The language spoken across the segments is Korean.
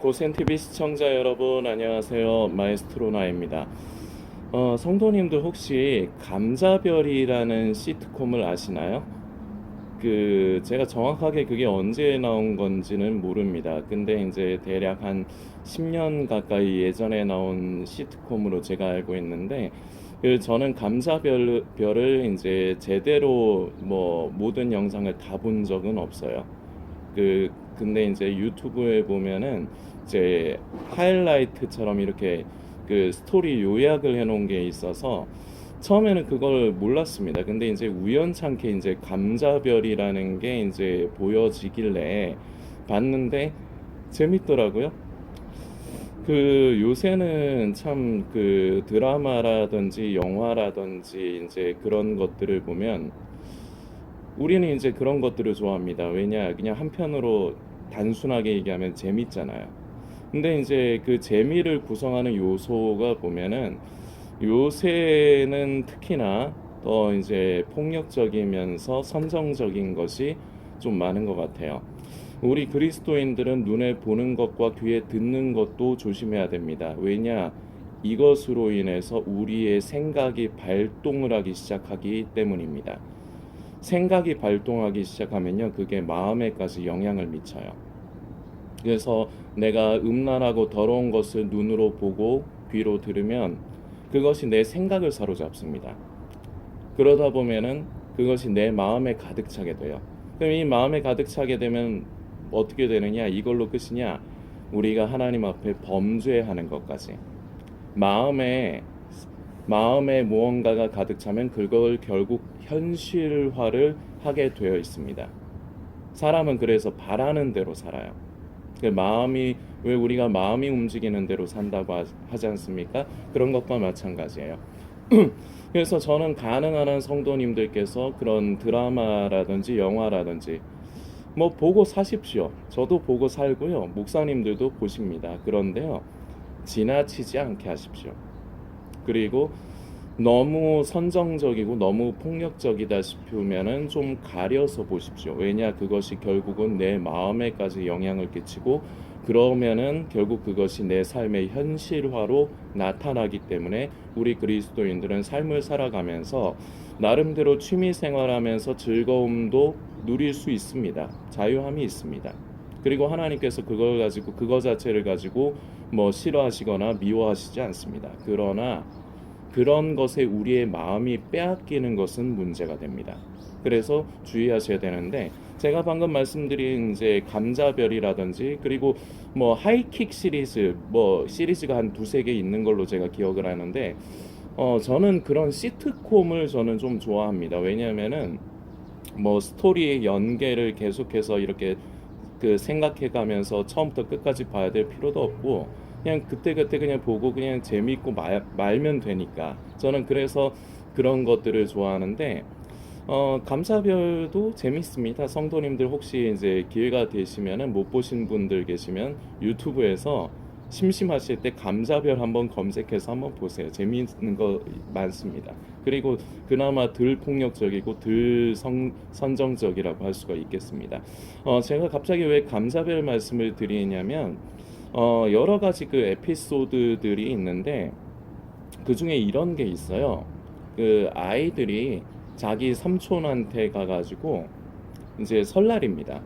고센TV 시청자 여러분 안녕하세요. 마에스트로나입니다. 어, 성도님들 혹시 감자별이라는 시트콤을 아시나요? 그 제가 정확하게 그게 언제 나온 건지는 모릅니다. 근데 이제 대략 한 10년 가까이 예전에 나온 시트콤으로 제가 알고 있는데 그 저는 감자별 별을 이제 제대로 뭐 모든 영상을 다 본 적은 없어요. 그 근데 이제 유튜브에 보면은 이제 하이라이트처럼 이렇게 그 스토리 요약을 해놓은 게 있어서 처음에는 그걸 몰랐습니다. 근데 이제 우연찮게 이제 감자별이라는 게 이제 보여지길래 봤는데 재밌더라고요. 그 요새는 참 그 드라마라든지 영화라든지 이제 그런 것들을 보면 우리는 이제 그런 것들을 좋아합니다. 왜냐, 그냥 한편으로 단순하게 얘기하면 재밌잖아요. 근데 이제 그 재미를 구성하는 요소가 보면은 요새는 특히나 더 이제 폭력적이면서 선정적인 것이 좀 많은 것 같아요. 우리 그리스도인들은 눈에 보는 것과 귀에 듣는 것도 조심해야 됩니다. 왜냐? 이것으로 인해서 우리의 생각이 발동을 하기 시작하기 때문입니다. 생각이 발동하기 시작하면요, 그게 마음에까지 영향을 미쳐요. 그래서 내가 음란하고 더러운 것을 눈으로 보고 귀로 들으면 그것이 내 생각을 사로잡습니다. 그러다 보면은 그것이 내 마음에 가득 차게 돼요. 그럼 이 마음에 가득 차게 되면 어떻게 되느냐? 이걸로 끝이냐? 우리가 하나님 앞에 범죄하는 것까지. 마음에 마음에 무언가가 가득 차면 그걸 결국 현실화를 하게 되어 있습니다. 사람은 그래서 바라는 대로 살아요. 그 마음이 왜 우리가 마음이 움직이는 대로 산다고 하- 하지 않습니까? 그런 것과 마찬가지예요. 그래서 저는 가능한 한 성도님들께서 그런 드라마라든지 영화라든지 뭐 보고 사십시오. 저도 보고 살고요. 목사님들도 보십니다. 그런데요. 지나치지 않게 하십시오. 그리고 너무 선정적이고 너무 폭력적이다 싶으면은 좀 가려서 보십시오. 왜냐 그것이 결국은 내 마음에까지 영향을 끼치고 그러면은 결국 그것이 내 삶의 현실화로 나타나기 때문에 우리 그리스도인들은 삶을 살아가면서 나름대로 취미 생활하면서 즐거움도 누릴 수 있습니다. 자유함이 있습니다. 그리고 하나님께서 그걸 가지고 그거 자체를 가지고 뭐 싫어하시거나 미워하시지 않습니다. 그러나 그런 것에 우리의 마음이 빼앗기는 것은 문제가 됩니다. 그래서 주의하셔야 되는데 제가 방금 말씀드린 이제 감자별이라든지 그리고 뭐 하이킥 시리즈 뭐 시리즈가 한 두세 개 있는 걸로 제가 기억을 하는데 어 저는 그런 시트콤을 저는 좀 좋아합니다. 왜냐하면은 뭐 스토리의 연계를 계속해서 이렇게 그 생각해 가면서 처음부터 끝까지 봐야 될 필요도 없고 그냥 그때 그때 그냥 보고 그냥 재미있고 말, 말면 되니까 저는 그래서 그런 것들을 좋아하는데 어 감사별도 재밌습니다. 성도님들 혹시 이제 기회가 되시면은 못 보신 분들 계시면 유튜브에서 심심하실 때 감자별 한번 검색해서 한번 보세요. 재미있는 거 많습니다. 그리고 그나마 덜 폭력적이고 덜 성, 선정적이라고 할 수가 있겠습니다. 어, 제가 갑자기 왜 감자별 말씀을 드리냐면 어, 여러 가지 그 에피소드들이 있는데 그 중에 이런 게 있어요. 그 아이들이 자기 삼촌한테 가가지고 이제 설날입니다.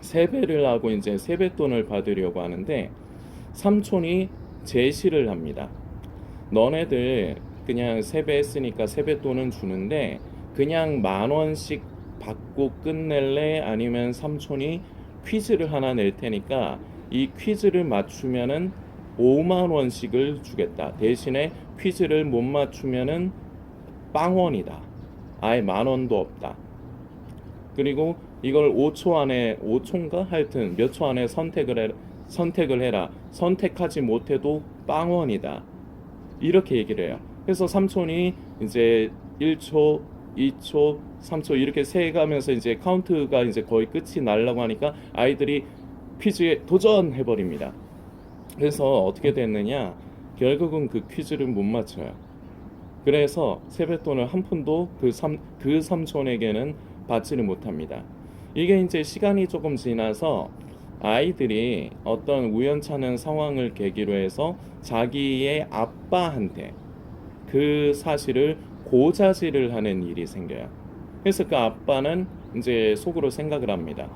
세배를 하고 이제 세뱃돈을 받으려고 하는데 삼촌이 제시를 합니다. 너네들 그냥 세배했으니까 세뱃돈은 주는데 그냥 만 원씩 받고 끝낼래 아니면 삼촌이 퀴즈를 하나 낼 테니까 이 퀴즈를 맞추면은 5만 원씩을 주겠다. 대신에 퀴즈를 못 맞추면은 빵원이다. 아예 만 원도 없다. 그리고 이걸 5초 안에 5초인가 하여튼 몇 초 안에 선택을 해, 선택을 해라. 선택하지 못해도 빵원이다. 이렇게 얘기를 해요. 그래서 삼촌이 이제 1초, 2초, 3초 이렇게 세가면서 이제 카운트가 이제 거의 끝이 날라고 하니까 아이들이 퀴즈에 도전해 버립니다. 그래서 어떻게 됐느냐? 결국은 그 퀴즈를 못 맞춰요. 그래서 세뱃돈을 한 푼도 그, 삼, 그 삼촌에게는 받지를 못합니다. 이게 이제 시간이 조금 지나서 아이들이 어떤 우연찮은 상황을 계기로 해서 자기의 아빠한테 그 사실을 고자질을 하는 일이 생겨요. 그래서 그 아빠는 이제 속으로 생각을 합니다.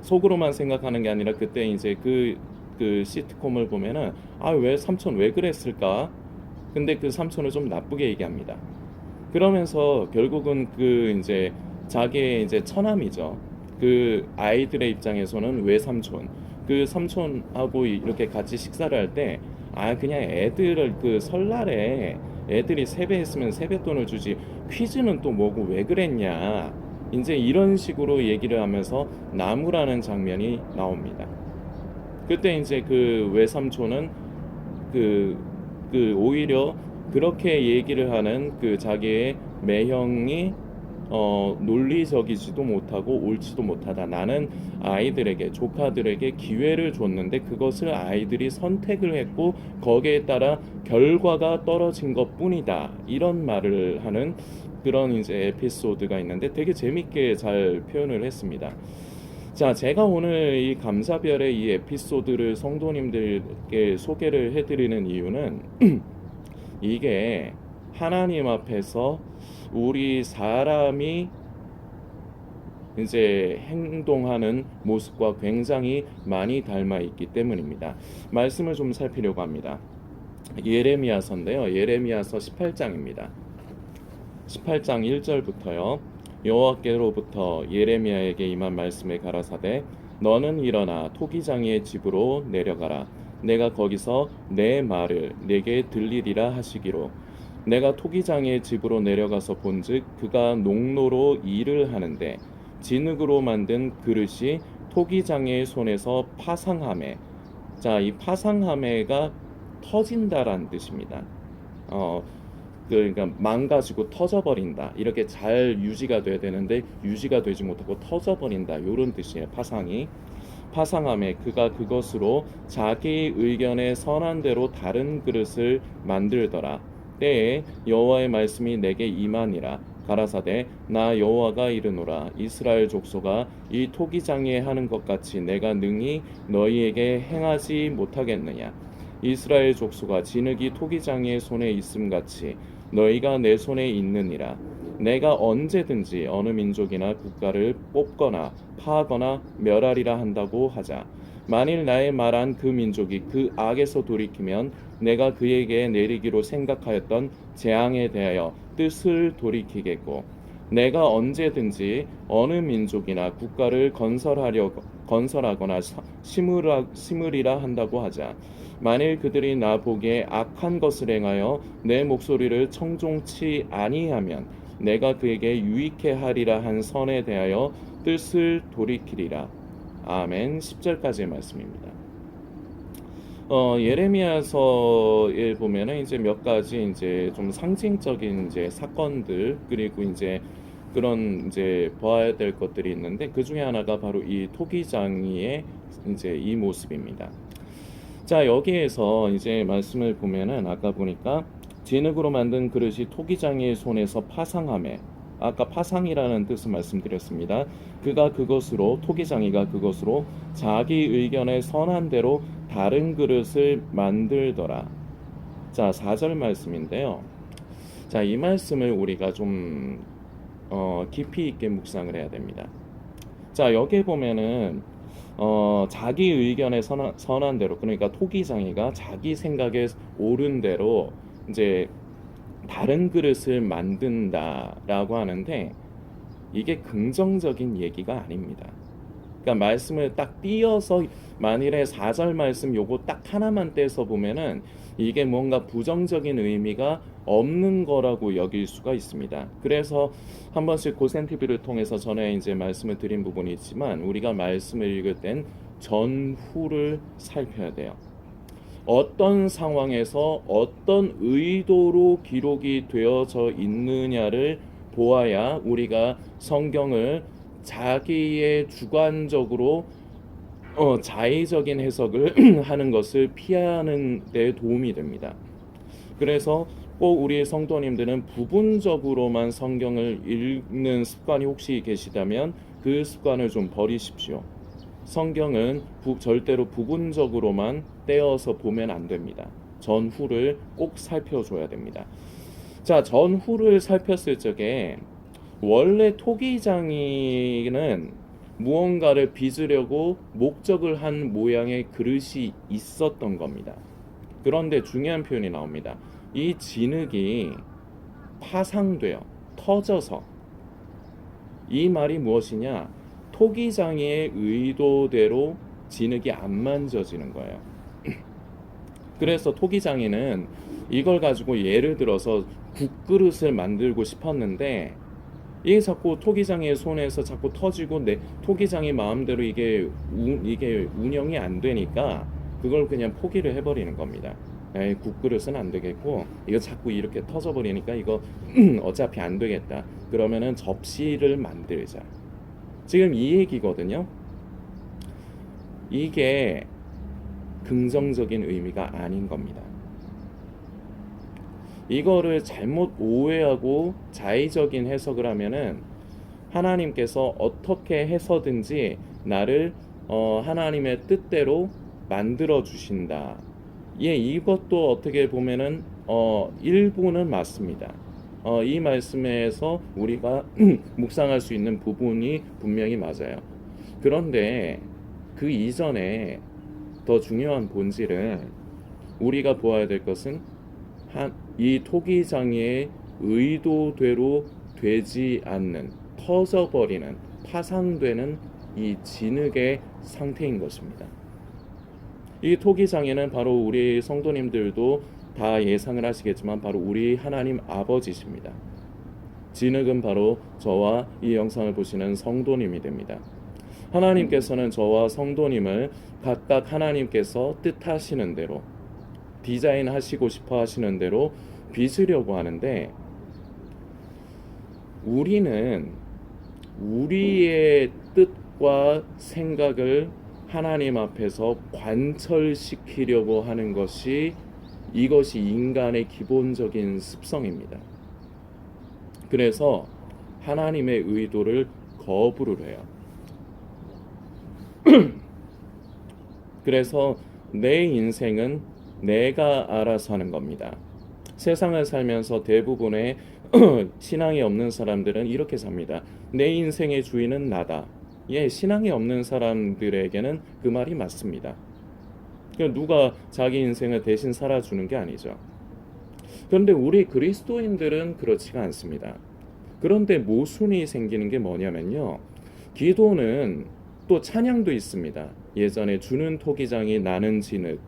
속으로만 생각하는 게 아니라 그때 이제 그, 그 시트콤을 보면은 아, 왜 삼촌 왜 그랬을까? 근데 그 삼촌을 좀 나쁘게 얘기합니다. 그러면서 결국은 그 이제 자기의 이제 처남이죠. 그 아이들의 입장에서는 외삼촌, 그 삼촌하고 이렇게 같이 식사를 할 때 아 그냥 애들을 그 설날에 애들이 세배했으면 세뱃돈을 주지 퀴즈는 또 뭐고 왜 그랬냐 이제 이런 식으로 얘기를 하면서 나무라는 장면이 나옵니다. 그때 이제 그 외삼촌은 그, 그 오히려 그렇게 얘기를 하는 그 자기의 매형이 어, 논리적이지도 못하고 옳지도 못하다. 나는 아이들에게 조카들에게 기회를 줬는데 그것을 아이들이 선택을 했고 거기에 따라 결과가 떨어진 것 뿐이다. 이런 말을 하는 그런 이제 에피소드가 있는데 되게 재밌게 잘 표현을 했습니다. 자, 제가 오늘 이 감사별의 이 에피소드를 성도님들께 소개를 해드리는 이유는 이게 하나님 앞에서 우리 사람이 이제 행동하는 모습과 굉장히 많이 닮아 있기 때문입니다. 말씀을 좀 살피려고 합니다. 예레미야서인데요. 예레미야서 18장입니다. 18장 1절부터요. 여호와께로부터 예레미야에게 임한 말씀에 가라사대 너는 일어나 토기장이의 집으로 내려가라 내가 거기서 내 말을 내게 들리리라 하시기로 내가 토기장의 집으로 내려가서 본즉 그가 농로로 일을 하는데 진흙으로 만든 그릇이 토기장의 손에서 파상함에 자이 파상함에가 터진다란 뜻입니다. 어 그러니까 망가지고 터져버린다. 이렇게 잘 유지가 돼야 되는데 유지가 되지 못하고 터져버린다. 이런 뜻이에요 파상이. 파상함에 그가 그것으로 자기 의견에 선한 대로 다른 그릇을 만들더라. 때에 여호와의 말씀이 내게 임하니라. 가라사대 나 여호와가 이르노라. 이스라엘 족속아 이 토기장에 하는 것 같이 내가 능히 너희에게 행하지 못하겠느냐 이스라엘 족속아 진흙이 토기장의 손에 있음 같이 너희가 내 손에 있느니라. 내가 언제든지 어느 민족이나 국가를 뽑거나 파하거나 멸하리라 한다고 하자. 만일 나의 말한 그 민족이 그 악에서 돌이키면 내가 그에게 내리기로 생각하였던 재앙에 대하여 뜻을 돌이키겠고 내가 언제든지 어느 민족이나 국가를 건설하려 건설하거나 사- 심으라, 심으리라 한다고 하자 만일 그들이 나 보기에 악한 것을 행하여 내 목소리를 청종치 아니하면 내가 그에게 유익해 하리라 한 선에 대하여 뜻을 돌이키리라 아멘 10절까지의 말씀입니다. 어, 예레미야서에 보면은 이제 몇 가지 이제 좀 상징적인 이제 사건들 그리고 이제 그런 이제 봐야 될 것들이 있는데 그 중에 하나가 바로 이 토기장이의 이제 이 모습입니다. 자 여기에서 이제 말씀을 보면은 아까 보니까 진흙으로 만든 그릇이 토기장이의 손에서 파상함에 아까 파상이라는 뜻을 말씀드렸습니다. 그가 그것으로 토기장이가 그것으로 자기 의견에 선한 대로 다른 그릇을 만들더라. 자, 4절 말씀인데요. 자, 이 말씀을 우리가 좀 어, 깊이 있게 묵상을 해야 됩니다. 자, 여기에 보면은 어, 자기 의견에 선한, 선한 대로 그러니까 토기장이가 자기 생각에 옳은 대로 이제 다른 그릇을 만든다라고 하는데 이게 긍정적인 얘기가 아닙니다. 그러니까 말씀을 딱 띄어서 만일에 4절 말씀 요거 딱 하나만 떼서 보면은 이게 뭔가 부정적인 의미가 없는 거라고 여길 수가 있습니다. 그래서 한 번씩 고센 TV를 통해서 전에 이제 말씀을 드린 부분이 있지만 우리가 말씀을 읽을 땐 전후를 살펴야 돼요. 어떤 상황에서 어떤 의도로 기록이 되어져 있느냐를 보아야 우리가 성경을 자기의 주관적으로 어, 자의적인 해석을 하는 것을 피하는 데 도움이 됩니다. 그래서 꼭 우리 성도님들은 부분적으로만 성경을 읽는 습관이 혹시 계시다면 그 습관을 좀 버리십시오. 성경은 부- 절대로 부분적으로만 떼어서 보면 안 됩니다. 전후를 꼭 살펴줘야 됩니다. 자, 전후를 살폈을 적에 원래 토기장이는 무언가를 빚으려고 목적을 한 모양의 그릇이 있었던 겁니다. 그런데 중요한 표현이 나옵니다. 이 진흙이 파상되어 터져서 이 말이 무엇이냐? 토기장의 의도대로 진흙이 안 만져지는 거예요. 그래서 토기장이는 이걸 가지고 예를 들어서 국그릇을 만들고 싶었는데 이게 자꾸 토기장의 손에서 자꾸 터지고 내 토기장이 마음대로 이게 우, 이게 운영이 안 되니까 그걸 그냥 포기를 해버리는 겁니다. 에이, 국그릇은 안 되겠고 이거 자꾸 이렇게 터져 버리니까 이거 어차피 안 되겠다. 그러면은 접시를 만들자. 지금 이 얘기거든요. 이게 긍정적인 의미가 아닌 겁니다. 이거를 잘못 오해하고 자의적인 해석을 하면은 하나님께서 어떻게 해서든지 나를 어, 하나님의 뜻대로 만들어 주신다. 예, 이것도 어떻게 보면은 어, 일부는 맞습니다. 어, 이 말씀에서 우리가 묵상할 수 있는 부분이 분명히 맞아요. 그런데 그 이전에 더 중요한 본질은 우리가 보아야 될 것은 한, 이 토기장의 의도대로 되지 않는 터져버리는 파산되는 이 진흙의 상태인 것입니다. 이 토기장에는 바로 우리 성도님들도 다 예상을 하시겠지만 바로 우리 하나님 아버지십니다. 진흙은 바로 저와 이 영상을 보시는 성도님이 됩니다. 하나님께서는 저와 성도님을 각각 하나님께서 뜻하시는 대로 디자인 하시고 싶어 하시는 대로 빚으려고 하는데 우리는 우리의 뜻과 생각을 하나님 앞에서 관철시키려고 하는 것이 이것이 인간의 기본적인 습성입니다. 그래서 하나님의 의도를 거부를 해요. 그래서 내 인생은 내가 알아서 하는 겁니다. 세상을 살면서 대부분의 신앙이 없는 사람들은 이렇게 삽니다. 내 인생의 주인은 나다. 예, 신앙이 없는 사람들에게는 그 말이 맞습니다. 그러니까 누가 자기 인생을 대신 살아주는 게 아니죠. 그런데 우리 그리스도인들은 그렇지가 않습니다. 그런데 모순이 생기는 게 뭐냐면요. 기도는 또 찬양도 있습니다. 예전에 주는 토기장이 나는 진흙,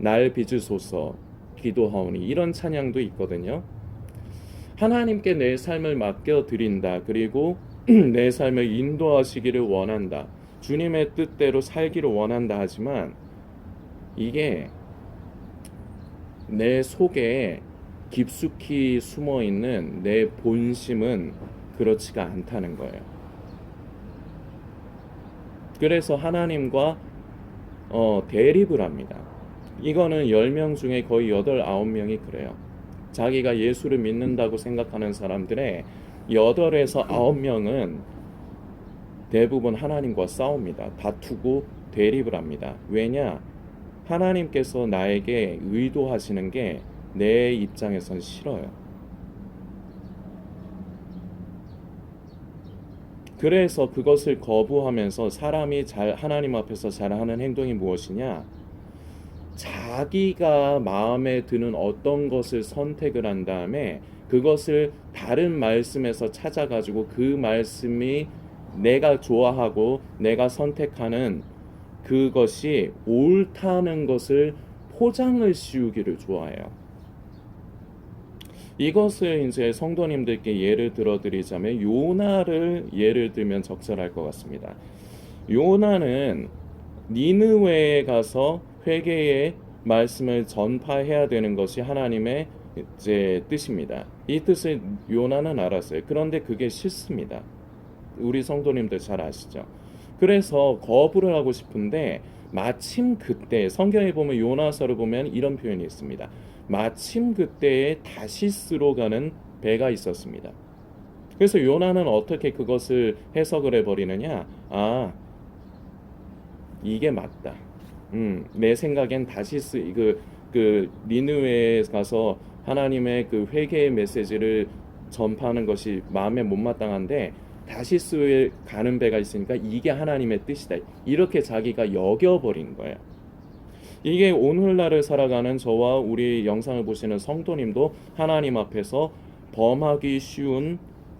날 빚으소서 기도하오니 이런 찬양도 있거든요. 하나님께 내 삶을 맡겨 드린다. 그리고 내 삶을 인도하시기를 원한다. 주님의 뜻대로 살기를 원한다 하지만 이게 내 속에 깊숙이 숨어 있는 내 본심은 그렇지가 않다는 거예요. 그래서 하나님과 어, 대립을 합니다. 이거는 10명 중에 거의 8, 9명이 그래요. 자기가 예수를 믿는다고 생각하는 사람들의 8에서 9명은 대부분 하나님과 싸웁니다. 다투고 대립을 합니다. 왜냐? 하나님께서 나에게 의도하시는 게 내 입장에선 싫어요. 그래서 그것을 거부하면서 사람이 잘 하나님 앞에서 잘하는 행동이 무엇이냐? 자기가 마음에 드는 어떤 것을 선택을 한 다음에 그것을 다른 말씀에서 찾아가지고 그 말씀이 내가 좋아하고 내가 선택하는 그것이 옳다는 것을 포장을 씌우기를 좋아해요. 이것을 이제 성도님들께 예를 들어 드리자면 요나를 예를 들면 적절할 것 같습니다. 요나는 니느웨에 가서 회개의 말씀을 전파해야 되는 것이 하나님의 이제 뜻입니다. 이 뜻을 요나는 알았어요. 그런데 그게 싫습니다. 우리 성도님들 잘 아시죠? 그래서 거부를 하고 싶은데 마침 그때 성경에 보면 요나서를 보면 이런 표현이 있습니다. 마침 그때에 다시스로 가는 배가 있었습니다. 그래서 요나는 어떻게 그것을 해석을 해버리느냐? 아, 이게 맞다. 음, 내 생각엔 다시스 그, 그 니느웨에 가서 하나님의 그 회개의 메시지를 전파하는 것이 마음에 못마땅한데 다시스에 가는 배가 있으니까 이게 하나님의 뜻이다. 이렇게 자기가 여겨버린 거예요. 이게 오늘날을 살아가는 저와 우리 영상을 보시는 성도님도 하나님 앞에서 범하기 쉬운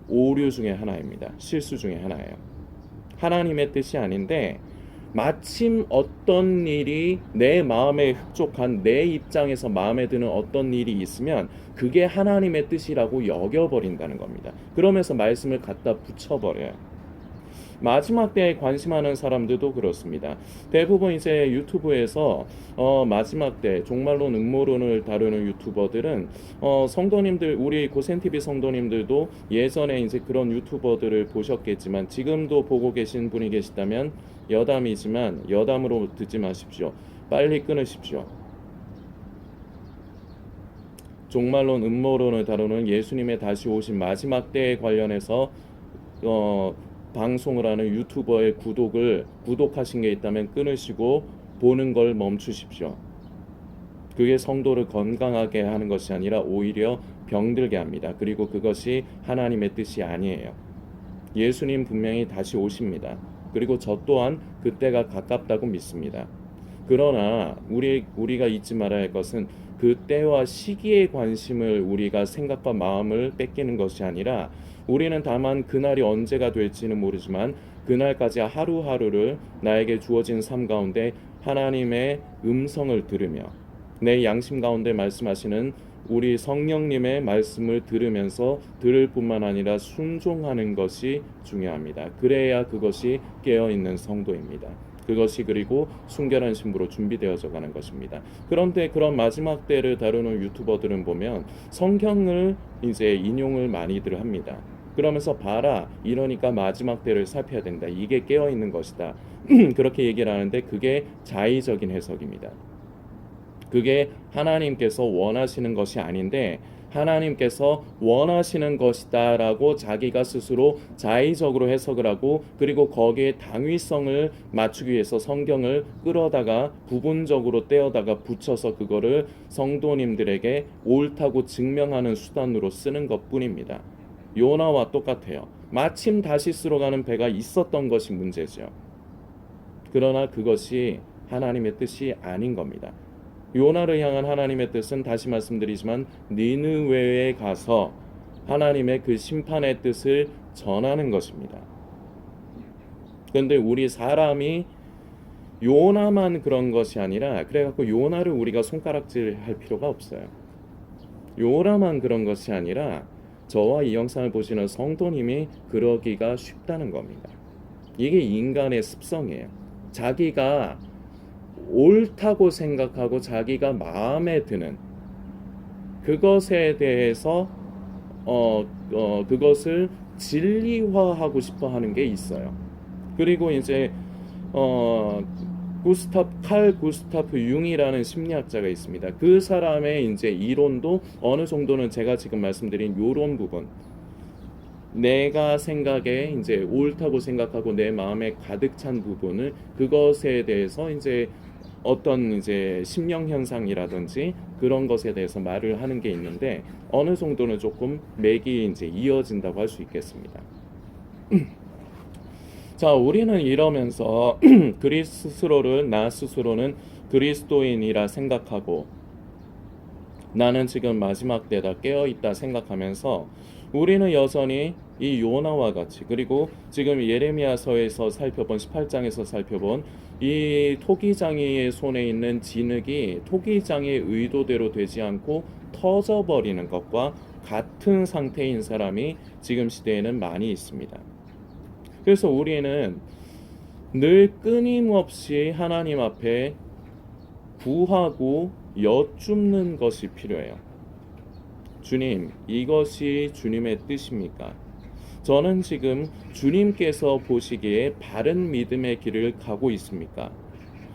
오류 중에 하나입니다. 실수 중에 하나예요. 하나님의 뜻이 아닌데 마침 어떤 일이 내 마음에 흡족한 내 입장에서 마음에 드는 어떤 일이 있으면 그게 하나님의 뜻이라고 여겨버린다는 겁니다. 그러면서 말씀을 갖다 붙여버려요. 마지막 때에 관심하는 사람들도 그렇습니다. 대부분 이제 유튜브에서 어, 마지막 때 종말론 음모론을 다루는 유튜버들은 어, 성도님들 우리 고센 TV 성도님들도 예전에 이제 그런 유튜버들을 보셨겠지만 지금도 보고 계신 분이 계시다면 여담이지만 여담으로 듣지 마십시오. 빨리 끊으십시오. 종말론 음모론을 다루는 예수님의 다시 오신 마지막 때에 관련해서 어, 방송을 하는 유튜버의 구독을 구독하신 게 있다면 끊으시고 보는 걸 멈추십시오. 그게 성도를 건강하게 하는 것이 아니라 오히려 병들게 합니다. 그리고 그것이 하나님의 뜻이 아니에요. 예수님 분명히 다시 오십니다. 그리고 저 또한 그때가 가깝다고 믿습니다. 그러나 우리 우리가 잊지 말아야 할 것은 그 때와 시기에 관심을 우리가 생각과 마음을 뺏기는 것이 아니라 우리는 다만 그날이 언제가 될지는 모르지만 그날까지 하루하루를 나에게 주어진 삶 가운데 하나님의 음성을 들으며 내 양심 가운데 말씀하시는 우리 성령님의 말씀을 들으면서 들을 뿐만 아니라 순종하는 것이 중요합니다. 그래야 그것이 깨어 있는 성도입니다. 그것이 그리고 순결한 신부로 준비되어져 가는 것입니다. 그런데 그런 마지막 때를 다루는 유튜버들은 보면 성경을 이제 인용을 많이들 합니다. 그러면서 봐라 이러니까 마지막 때를 살펴야 된다. 이게 깨어 있는 것이다. 그렇게 얘기를 하는데 그게 자의적인 해석입니다. 그게 하나님께서 원하시는 것이 아닌데 하나님께서 원하시는 것이다라고 자기가 스스로 자의적으로 해석을 하고 그리고 거기에 당위성을 맞추기 위해서 성경을 끌어다가 부분적으로 떼어다가 붙여서 그거를 성도님들에게 옳다고 증명하는 수단으로 쓰는 것뿐입니다. 요나와 똑같아요. 마침 다시스로 가는 배가 있었던 것이 문제죠. 그러나 그것이 하나님의 뜻이 아닌 겁니다. 요나를 향한 하나님의 뜻은 다시 말씀드리지만 니느웨에 가서 하나님의 그 심판의 뜻을 전하는 것입니다. 그런데 우리 사람이 요나만 그런 것이 아니라 그래갖고 요나를 우리가 손가락질할 필요가 없어요. 요나만 그런 것이 아니라 저와 이 영상을 보시는 성도님이 그러기가 쉽다는 겁니다. 이게 인간의 습성이에요. 자기가 옳다고 생각하고 자기가 마음에 드는 그것에 대해서 어, 어 그것을 진리화하고 싶어 하는 게 있어요. 그리고 이제 어 구스탑 칼 구스타프 융이라는 심리학자가 있습니다. 그 사람의 이제 이론도 어느 정도는 제가 지금 말씀드린 요런 부분 내가 생각에 이제 옳다고 생각하고 내 마음에 가득 찬 부분을 그것에 대해서 이제 어떤 이제 심령 현상이라든지 그런 것에 대해서 말을 하는 게 있는데 어느 정도는 조금 맥이 이제 이어진다고 할 수 있겠습니다. 자, 우리는 이러면서 그리 스스로를 나 스스로는 그리스도인이라 생각하고 나는 지금 마지막 때다 깨어 있다 생각하면서 우리는 여전히 이 요나와 같이 그리고 지금 예레미야서에서 살펴본 18장에서 살펴본 이 토기장이의 손에 있는 진흙이 토기장의 의도대로 되지 않고 터져버리는 것과 같은 상태인 사람이 지금 시대에는 많이 있습니다. 그래서 우리는 늘 끊임없이 하나님 앞에 구하고 여쭙는 것이 필요해요. 주님, 이것이 주님의 뜻입니까? 저는 지금 주님께서 보시기에 바른 믿음의 길을 가고 있습니까?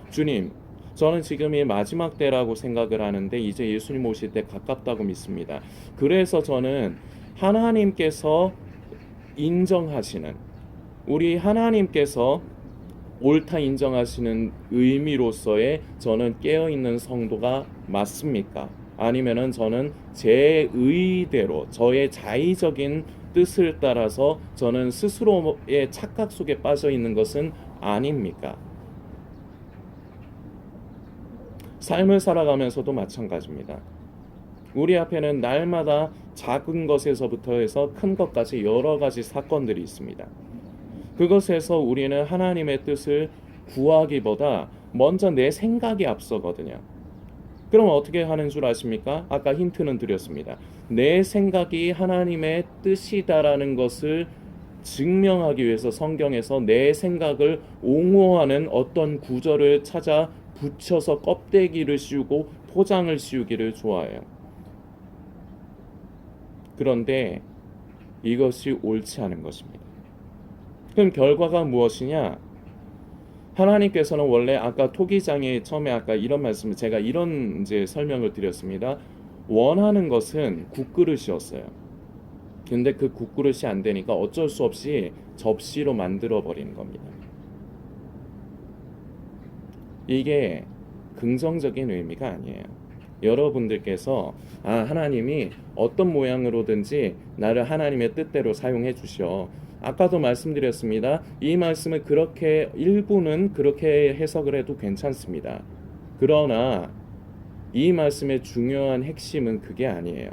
주님, 저는 지금이 마지막 때라고 생각을 하는데 이제 예수님 오실 때 가깝다고 믿습니다. 그래서 저는 하나님께서 인정하시는 우리 하나님께서 옳다 인정하시는 의미로서의 저는 깨어 있는 성도가 맞습니까? 아니면은 저는 제 의대로 저의 자의적인 뜻을 따라서 저는 스스로의 착각 속에 빠져 있는 것은 아닙니까? 삶을 살아가면서도 마찬가지입니다. 우리 앞에는 날마다 작은 것에서부터 해서 큰 것까지 여러 가지 사건들이 있습니다. 그것에서 우리는 하나님의 뜻을 구하기보다 먼저 내 생각이 앞서거든요. 그럼 어떻게 하는 줄 아십니까? 아까 힌트는 드렸습니다. 내 생각이 하나님의 뜻이다라는 것을 증명하기 위해서 성경에서 내 생각을 옹호하는 어떤 구절을 찾아 붙여서 껍데기를 씌우고 포장을 씌우기를 좋아해요. 그런데 이것이 옳지 않은 것입니다. 그럼 결과가 무엇이냐? 하나님께서는 원래 아까 토기장에 처음에 아까 이런 말씀을 제가 이런 이제 설명을 드렸습니다. 원하는 것은 국그릇이었어요. 근데 그 국그릇이 안 되니까 어쩔 수 없이 접시로 만들어 버리는 겁니다. 이게 긍정적인 의미가 아니에요. 여러분들께서 아 하나님이 어떤 모양으로든지 나를 하나님의 뜻대로 사용해 주셔. 아까도 말씀드렸습니다. 이 말씀을 그렇게 일부는 그렇게 해석을 해도 괜찮습니다. 그러나 이 말씀의 중요한 핵심은 그게 아니에요.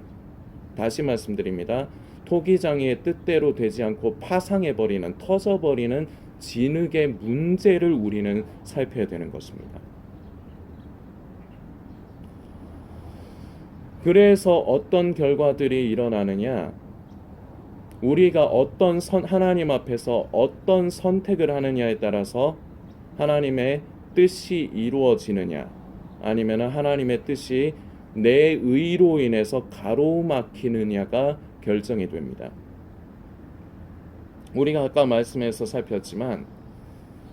다시 말씀드립니다. 토기장의 뜻대로 되지 않고 파상해 버리는 터져 버리는 진흙의 문제를 우리는 살펴야 되는 것입니다. 그래서 어떤 결과들이 일어나느냐? 우리가 어떤 선, 하나님 앞에서 어떤 선택을 하느냐에 따라서 하나님의 뜻이 이루어지느냐, 아니면 하나님의 뜻이 내 의로 인해서 가로막히느냐가 결정이 됩니다. 우리가 아까 말씀에서 살폈지만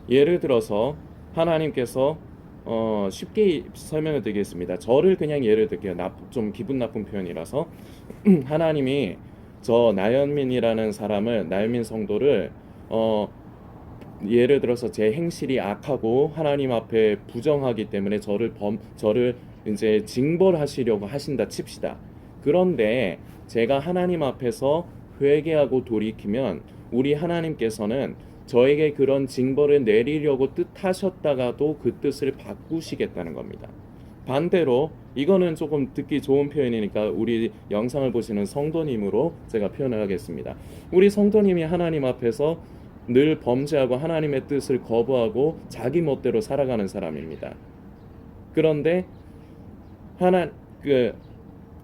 예를 들어서 하나님께서 어, 쉽게 설명을 드리겠습니다. 저를 그냥 예를 들게요. 나, 좀 기분 나쁜 표현이라서 하나님이 저 나연민이라는 사람을 나연민 성도를 어, 예를 들어서 제 행실이 악하고 하나님 앞에 부정하기 때문에 저를 범 저를 이제 징벌하시려고 하신다 칩시다. 그런데 제가 하나님 앞에서 회개하고 돌이키면 우리 하나님께서는 저에게 그런 징벌을 내리려고 뜻하셨다가도 그 뜻을 바꾸시겠다는 겁니다. 반대로 이거는 조금 듣기 좋은 표현이니까 우리 영상을 보시는 성도님으로 제가 표현을 하겠습니다. 우리 성도님이 하나님 앞에서 늘 범죄하고 하나님의 뜻을 거부하고 자기 멋대로 살아가는 사람입니다. 그런데 하나 그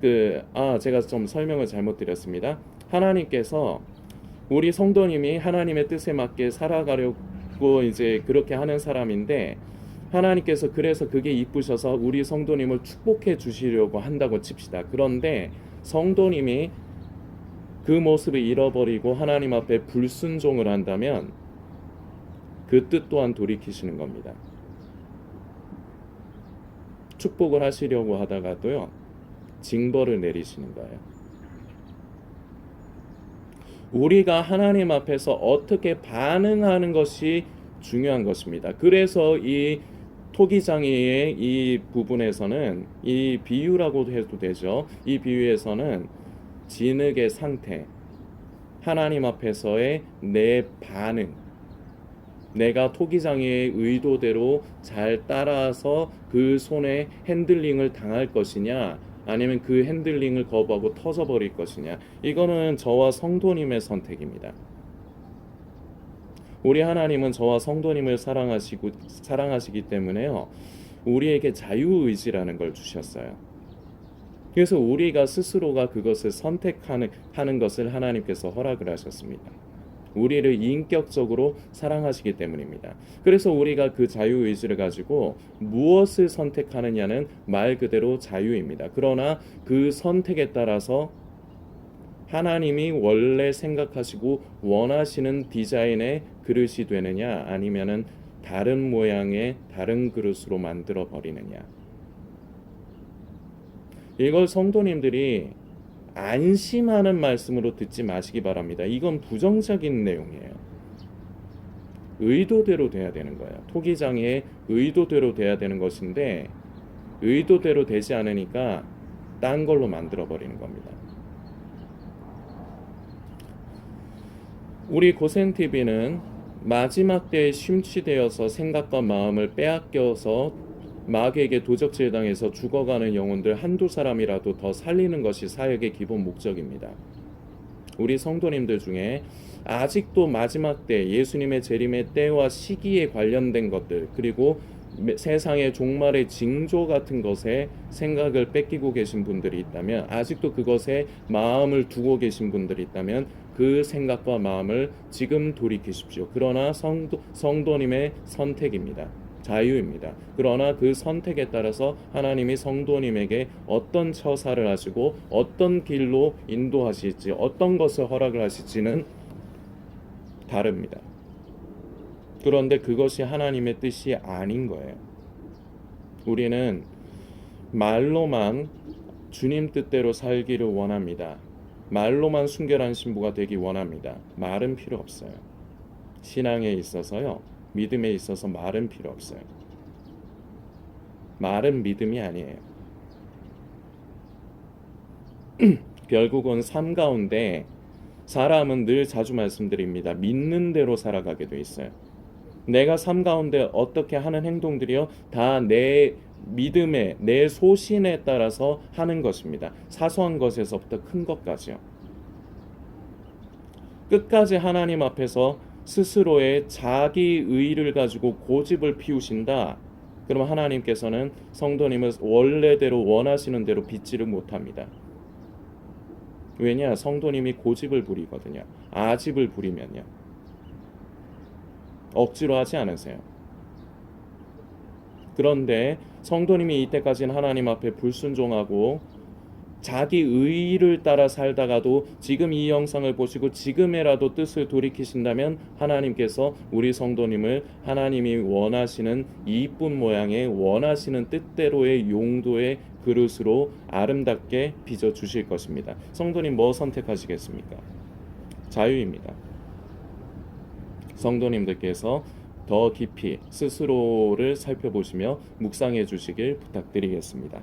그 아 제가 좀 설명을 잘못 드렸습니다. 하나님께서 우리 성도님이 하나님의 뜻에 맞게 살아가려고 이제 그렇게 하는 사람인데 하나님께서 그래서 그게 이쁘셔서 우리 성도님을 축복해 주시려고 한다고 칩시다. 그런데 성도님이 그 모습을 잃어버리고 하나님 앞에 불순종을 한다면 그 뜻 또한 돌이키시는 겁니다. 축복을 하시려고 하다가도요, 징벌을 내리시는 거예요. 우리가 하나님 앞에서 어떻게 반응하는 것이 중요한 것입니다. 그래서 이 토기장애의 이 부분에서는 이 비유라고 해도 되죠. 이 비유에서는 진흙의 상태, 하나님 앞에서의 내 반응, 내가 토기장애의 의도대로 잘 따라서 그 손에 핸들링을 당할 것이냐, 아니면 그 핸들링을 거부하고 터져버릴 것이냐, 이거는 저와 성도님의 선택입니다. 우리 하나님은 저와 성도님을 사랑하시고 사랑하시기 때문에요. 우리에게 자유 의지라는 걸 주셨어요. 그래서 우리가 스스로가 그것을 선택하는 하는 것을 하나님께서 허락을 하셨습니다. 우리를 인격적으로 사랑하시기 때문입니다. 그래서 우리가 그 자유 의지를 가지고 무엇을 선택하느냐는 말 그대로 자유입니다. 그러나 그 선택에 따라서 하나님이 원래 생각하시고 원하시는 디자인의 그릇이 되느냐 아니면은 다른 모양의 다른 그릇으로 만들어 버리느냐 이걸 성도님들이 안심하는 말씀으로 듣지 마시기 바랍니다. 이건 부정적인 내용이에요. 의도대로 돼야 되는 거예요. 토기장의 의도대로 돼야 되는 것인데 의도대로 되지 않으니까 딴 걸로 만들어 버리는 겁니다. 우리 고센 TV는 마지막 때에 심취되어서 생각과 마음을 빼앗겨서 마귀에게 도적질 당해서 죽어가는 영혼들 한두 사람이라도 더 살리는 것이 사역의 기본 목적입니다. 우리 성도님들 중에 아직도 마지막 때 예수님의 재림의 때와 시기에 관련된 것들 그리고 매- 세상의 종말의 징조 같은 것에 생각을 뺏기고 계신 분들이 있다면 아직도 그것에 마음을 두고 계신 분들이 있다면 그 생각과 마음을 지금 돌이키십시오. 그러나 성도, 성도님의 선택입니다. 자유입니다. 그러나 그 선택에 따라서 하나님이 성도님에게 어떤 처사를 하시고 어떤 길로 인도하실지 어떤 것을 허락을 하실지는 다릅니다. 그런데 그것이 하나님의 뜻이 아닌 거예요. 우리는 말로만 주님 뜻대로 살기를 원합니다. 말로만 순결한 신부가 되기 원합니다. 말은 필요 없어요. 신앙에 있어서요. 믿음에 있어서 말은 필요 없어요. 말은 믿음이 아니에요. 결국은 삶 가운데 사람은 늘 자주 말씀드립니다. 믿는 대로 살아가게 돼 있어요. 내가 삶 가운데 어떻게 하는 행동들이요 다 내 믿음에 내 소신에 따라서 하는 것입니다. 사소한 것에서부터 큰 것까지요. 끝까지 하나님 앞에서 스스로의 자기 의를 가지고 고집을 피우신다. 그럼 하나님께서는 성도님을 원래대로 원하시는 대로 빚지를 못합니다. 왜냐? 성도님이 고집을 부리거든요. 아집을 부리면요. 억지로 하지 않으세요. 그런데 성도님이 이때까지는 하나님 앞에 불순종하고 자기 의를 따라 살다가도 지금 이 영상을 보시고 지금이라도 뜻을 돌이키신다면 하나님께서 우리 성도님을 하나님이 원하시는 이쁜 모양의 원하시는 뜻대로의 용도의 그릇으로 아름답게 빚어 주실 것입니다. 성도님 뭐 선택하시겠습니까? 자유입니다. 성도님들께서 더 깊이 스스로를 살펴보시며 묵상해 주시길 부탁드리겠습니다.